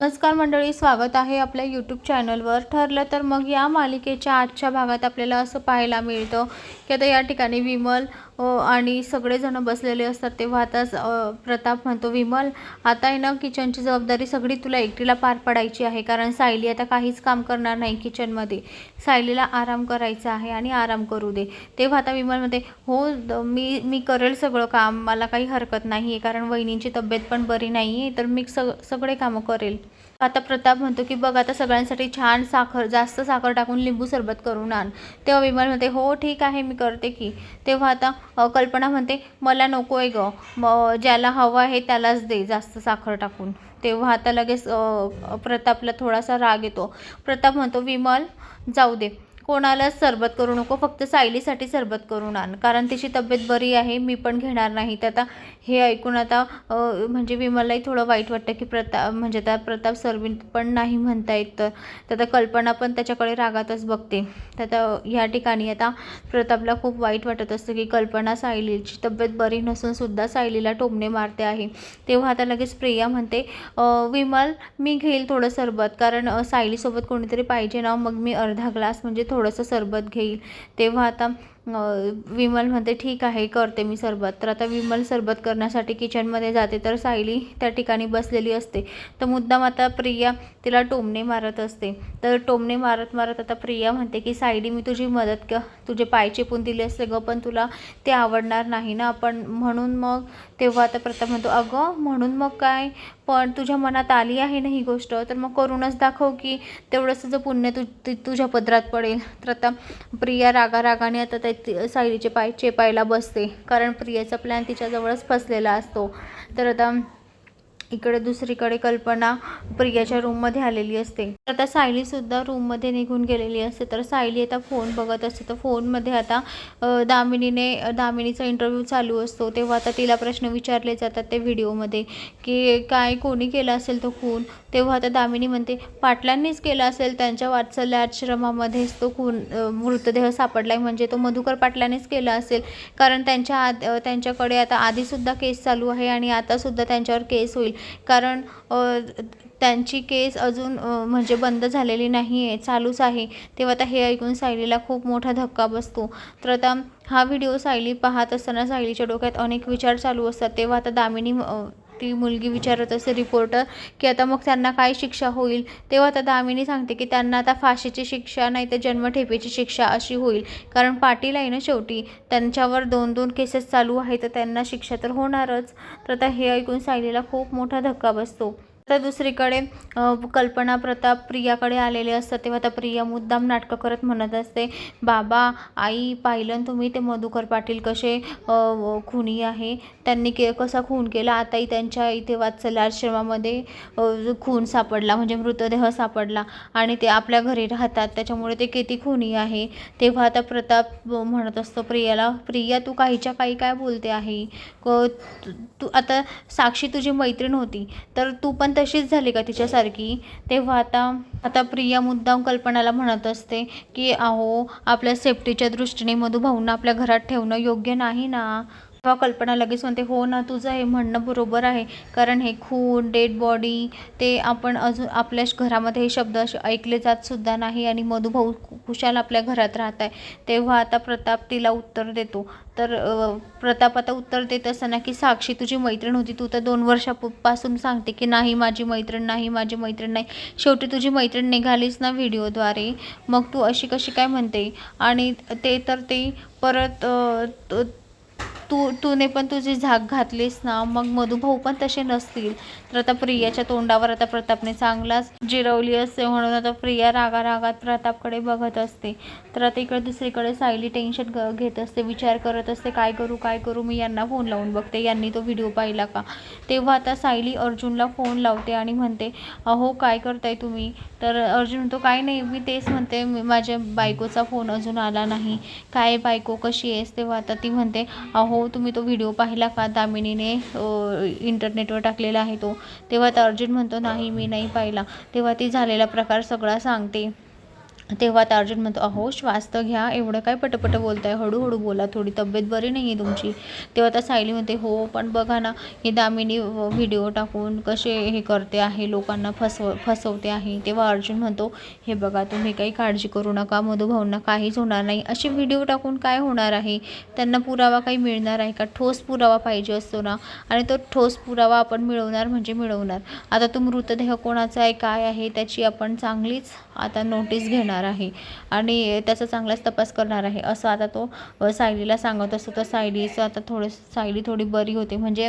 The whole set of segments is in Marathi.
नमस्कार मंडळी स्वागत आहे आपल्या यूट्यूब चॅनलवर ठरलं तर मग या मालिकेच्या आजच्या भागात आपल्याला असं पाहायला मिळतं की आता या ठिकाणी विमल आणि सगळेजण बसलेले असतात तेव्हा आता प्रताप म्हणतो विमल आता आहे ना किचनची जबाबदारी सगळी तुला एकटीला पार पडायची आहे कारण सायली आता काहीच काम करणार नाही किचनमध्ये. सायलीला आराम करायचा आहे आणि आराम करू दे. तेव्हा आता विमल म्हणते हो द- मी मी करेल सगळं काम मला काही हरकत नाही आहे कारण वहिनींची तब्येत पण बरी नाही आहे तर मी सग सगळे कामं करेल. आता प्रताप म्हणतो की बघ आता सगळ्यांसाठी छान साखर जास्त साखर टाकून लिंबू सरबत करून आण. तेव्हा विमल म्हणते हो ठीक आहे मी करते की. तेव्हा आता कल्पना म्हणते मला नको आहे गं म ज्याला हवं आहे त्यालाच दे जास्त साखर टाकून. तेव्हा आता लगेच प्रतापला थोडासा राग येतो. प्रताप म्हणतो विमल जाऊ दे. कोणालाच सरबत करू नको फक्त सायलीसाठी सरबत करून आण. कारण तिची तब्येत बरी आहे मी पण घेणार नाही. तर आता हे ऐकून आता म्हणजे विमललाही थोडं वाईट वाटतं की म्हणजे प्रताप म्हणजे त्या प्रताप सरबत पण नाही म्हणता येत तर आता कल्पना पण त्याच्याकडे रागातच बघते. तर आता ह्या ठिकाणी आता प्रतापला खूप वाईट वाटत असतं की कल्पना सायलीची तब्येत बरी नसूनसुद्धा सायलीला टोमणे मारते आहे. तेव्हा आता लगेच प्रिया म्हणते विमल मी घेईल थोडं सरबत. कारण सायलीसोबत कोणीतरी पाहिजे ना मग मी अर्धा ग्लास म्हणजे थोडंसं सरबत घेईल. तेव्हा आता विमल म्हणते ठीक आहे करते मी सरबत. तर आता विमल सरबत करण्यासाठी किचनमध्ये जाते तर सायली त्या ठिकाणी बसलेली असते. तर मुद्दाम आता प्रिया तिला टोमणे मारत असते. तर टोमणे मारत मारत आता प्रिया म्हणते की सायली मी तुझी मदत क तुझे पाय चेपून दिले असते गं पण तुला ते आवडणार नाही ना. आपण म्हणून मग तेव्हा आता प्रताप म्हणतो अगं म्हणून मग काय? पण तुझ्या मनात आली आहे ना ही गोष्ट तर मग करूनच दाखव की तेवढंच तुझं पुण्य तु तु- तुझ्या पदरात पडेल. तर आता प्रिया रागा रागाने आता त्या ती- सायलीचे पाय चेपायला बसते. कारण प्रियाचा प्लॅन तिच्याजवळच फसलेला असतो. तर आता इकडे दुसरीकडे कल्पना प्रियाच्या रूममध्ये आलेली असते. तर आता सायलीसुद्धा रूममध्ये निघून गेलेली असते. तर सायली आता फोन बघत असते. तर फोनमध्ये आता दामिनीने दामिनीचा इंटरव्ह्यू चालू असतो. तेव्हा आता तिला प्रश्न विचारले जातात ते व्हिडिओमध्ये की काय कोणी केला असेल तो खून? तेव्हा आता दामिनी म्हणते पाटलांनीच केला असेल त्यांच्या वात्सल्य आश्रमामध्येच तो खून मृतदेह मृतदेह सापडलाय. म्हणजे तो मधुकर पाटलांनीच केला असेल. कारण त्यांच्या आद त्यांच्याकडे आता आधीसुद्धा केस चालू आहे आणि आतासुद्धा त्यांच्यावर केस होईल. कारण त्यांची केस अजून म्हणजे बंद झालेली नाही आहे चालूच आहे. तेव्हा आता हे ऐकून सायलीला खूप मोठा धक्का बसतो. तर आता हा व्हिडिओ सायली पाहत असताना सायलीच्या डोक्यात अनेक विचार चालू असतात. तेव्हा आता दामिनी ती मुलगी विचारत असते रिपोर्टर की आता मग त्यांना काय शिक्षा होईल? तेव्हा आता दामिनी सांगते की त्यांना आता फाशीची शिक्षा नाही तर जन्मठेपेची शिक्षा अशी होईल. कारण पाटील आहे ना शेवटी त्यांच्यावर दोन दोन केसेस चालू आहे तर त्यांना शिक्षा तर होणारच. तर आता हे ऐकून सायलीला खूप मोठा धक्का बसतो. तर दुसरीकडे कल्पना प्रताप प्रियाकडे आलेले असतात. तेव्हा आता प्रिया मुद्दाम नाटकं करत म्हणत असते बाबा आई पाहिलं तुम्ही ते मधुकर पाटील कसे खुनी आहे. त्यांनी के कसा खून केला? आताही त्यांच्या इथे वात्सल्य आश्रमामध्ये खून सापडला म्हणजे मृतदेह सापडला आणि ते आपल्या घरी राहतात. त्याच्यामुळे ते किती खुनी आहे? तेव्हा आता प्रताप म्हणत असतो प्रियाला प्रिया तू काहीच्या काही काय बोलते आहे? क तू आता साक्षी तुझी मैत्रीण होती. तर तू पण तशीच झाली का तिच्यासारखी? तेव्हा आता आता प्रिया मुद्दाम कल्पनाला म्हणत असते की अहो आपल्या सेफ्टीच्या दृष्टीने मधुभाऊंना आपल्या घरात ठेवणं योग्य नाही ना? तेव्हा कल्पना लगेच म्हणते हो ना तुझं हे म्हणणं बरोबर आहे. कारण हे खून डेड बॉडी ते आपण अजून आपल्या घरामध्ये हे शब्द असे ऐकले जात सुद्धा नाही आणि मधुभाऊ खुशाल कुशाल आपल्या घरात राहत आहे. तेव्हा आता प्रताप तिला उत्तर देतो. तर प्रताप आता उत्तर देत असताना की साक्षी तुझी मैत्रीण होती. तू तर दोन वर्षापासून सांगते की नाही माझी मैत्रीण नाही माझी मैत्रीण नाही. शेवटी तुझी मैत्रीण निघालीच ना व्हिडिओद्वारे. मग तू अशी कशी काय म्हणते? आणि ते तर ते परत तू तूने पण तुझी झाक घातलीस ना मग मधुभाऊ पण तसे नसतील. तर आता प्रियाच्या तोंडावर आता प्रतापने चांगलाच जिरवली असते म्हणून आता प्रिया रागा रागात प्रतापकडे बघत असते. तर आता इकडे दुसरीकडे सायली टेन्शन घेत असते विचार करत असते काय करू काय करू मी यांना फोन लावून बघते यांनी तो व्हिडिओ पाहिला का? तेव्हा आता सायली अर्जुनला फोन लावते आणि म्हणते अहो काय करताय तुम्ही? तर अर्जुन तो काय नाही मी तेच म्हणते मी- माझ्या बायकोचा फोन अजून आला नाही. काय बायको कशी आहेस? तेव्हा आता ती म्हणते अहो तुम्ही तो व्हिडिओ पाहिला का? दामिनीने इंटरनेटवर टाकलेला आहे तो. तेव्हा आता अर्जुन म्हणतो नाही मी नाही पाहिला. तेव्हा ती झालेला प्रकार सगळा सांगते. तेव्हा आता अर्जुन म्हणतो अहो श्वास तर घ्या एवढं काय पटपट बोलताय? हळूहळू बोला थोडी तब्येत बरी नाही आहे तुमची. तेव्हा आता सायली म्हणते हो पण बघा ना ही दामिनी व्हिडिओ टाकून कसे हे करते आहे लोकांना फसव फसवते आहे. तेव्हा अर्जुन म्हणतो हे बघा तुम्ही काही काळजी करू नका मधुभाऊंना काहीच होणार नाही. असे व्हिडिओ टाकून काय होणार आहे? त्यांना पुरावा काही मिळणार आहे का? ठोस पुरावा पाहिजे असतो ना. आणि तो ठोस पुरावा आपण मिळवणार म्हणजे मिळवणार. आता तो मृतदेह कोणाचा आहे काय आहे त्याची आपण चांगलीच आता नोटीस घेणार आहे. आणि त्याचा चांगलाच तपास करणार आहे. असं आता तो सायलीला सांगत असतो. तर सायलीचं आता थोडं सायली थोडी बरी होते. म्हणजे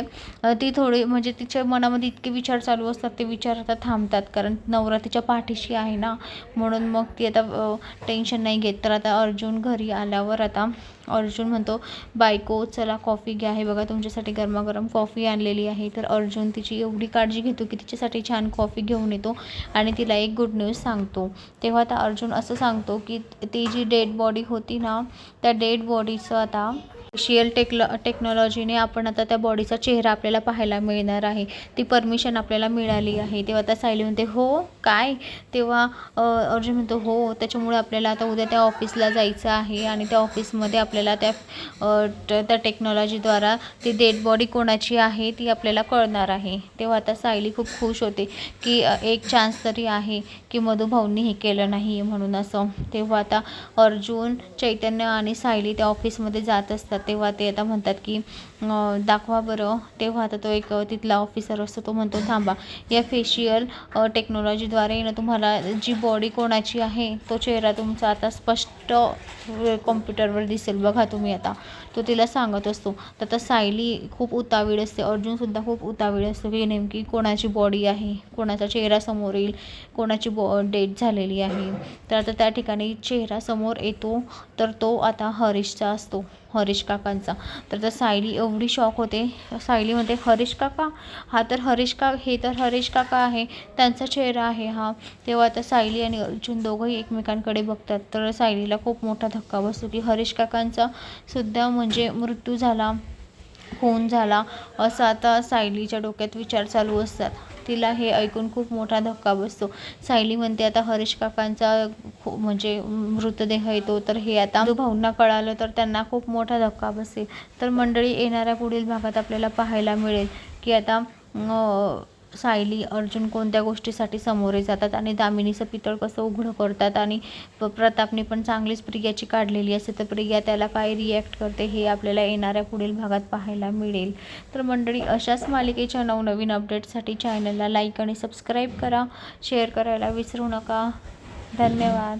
ती थोडी म्हणजे तिच्या मनामध्ये इतके विचार चालू असतात. ते विचार आता थांबतात. कारण नवरा तिच्या पाठीशी आहे ना. म्हणून मग ती आता टेन्शन नाही घेत. तर आता अर्जुन घरी आल्यावर आता अर्जुन म्हणतो बायको चला कॉफी घ्या. हे बघा तुमच्यासाठी गरमागरम कॉफी आणलेली आहे. तर अर्जुन तिची एवढी काळजी घेतो की तिच्यासाठी छान कॉफी घेऊन येतो आणि तिला एक गुड न्यूज सांगतो. तेव्हा आता अर्जुन असं सांगतो की ती जी डेड बॉडी होती ना त्या डेड बॉडीचं आता शियल टेक्ल टेक्नॉलॉजीने आपण आता त्या बॉडीचा चेहरा आपल्याला पाहायला मिळणार आहे. ती परमिशन आपल्याला मिळाली आहे. तेव्हा आता सायली म्हणते हो काय? तेव्हा अर्जुन म्हणतो हो त्याच्यामुळे आपल्याला आता उद्या त्या ऑफिसला जायचं आहे आणि त्या ऑफिसमध्ये आपल्याला त्या त्या टेक्नॉलॉजीद्वारा ती डेड बॉडी कोणाची आहे ती आपल्याला कळणार आहे. तेव्हा आता सायली खूप खुश होते की एक चान्स तरी आहे की मधुभाऊंनी हे केलं नाही म्हणून असं तेव्हा आता अर्जुन चैतन्य आणि सायली त्या ऑफिसमध्ये जात असतात. तेव्हा ते आता म्हणतात की दाखवा बरं. तेव्हा आता तो एक तिथला ऑफिसर असतो तो म्हणतो थांबा. या फेशियल टेक्नॉलॉजीद्वारे ना तुम्हाला जी बॉडी कोणाची आहे तो चेहरा तुमचा आता स्पष्ट कॉम्प्युटरवर दिसेल. बघा तुम्ही आता. तो तिला सांगत असतो. तर आता सायली खूप उतावीळ असते. अर्जुनसुद्धा खूप उतावीळ असतो की नेमकी कोणाची बॉडी आहे? कोणाचा चेहरा समोर येईल? कोणाची बॉ डेट झालेली आहे? तर आता त्या ठिकाणी चेहरा समोर येतो तर तो आता हरीशचा असतो हरीश काकांचा. तर त्या सायली एवढी शॉक होते. सायली म्हणते हरीश काका? हा तर हरीश का हे तर हरीश काका आहे. त्यांचा चेहरा आहे हा. तेव्हा आता सायली आणि अर्जुन दोघंही एकमेकांकडे बघतात. तर सायलीला खूप मोठा धक्का बसतो की हरीश काकांचा सुद्धा म्हणजे मृत्यू झाला खून झाला असं आता सायलीच्या डोक्यात विचार चालू असतात. तिला हे ऐकून खूप मोठा धक्का बसतो. सायली म्हणते आता हरीश काकांचा म्हणजे मृतदेह येतो तर हे आता भाऊंना कळालं तर त्यांना खूप मोठा धक्का बसेल. तर मंडळी येणाऱ्या पुढील भागात आपल्याला पाहायला मिळेल की आता सायली अर्जुन कोणत्या गोष्टीसाठी सामोरे जातात आणि दामिनीचं पितळ कसं उघडं करतात आणि प्रतापने पण चांगलीच प्रियाची काढलेली असते तर प्रिया त्याला काय रिॲक्ट करते हे आपल्याला येणाऱ्या पुढील भागात पाहायला मिळेल. तर मंडळी अशाच मालिकेच्या नवनवीन अपडेट्ससाठी चॅनलला लाईक आणि सबस्क्राईब करा. शेअर करायला विसरू नका. धन्यवाद.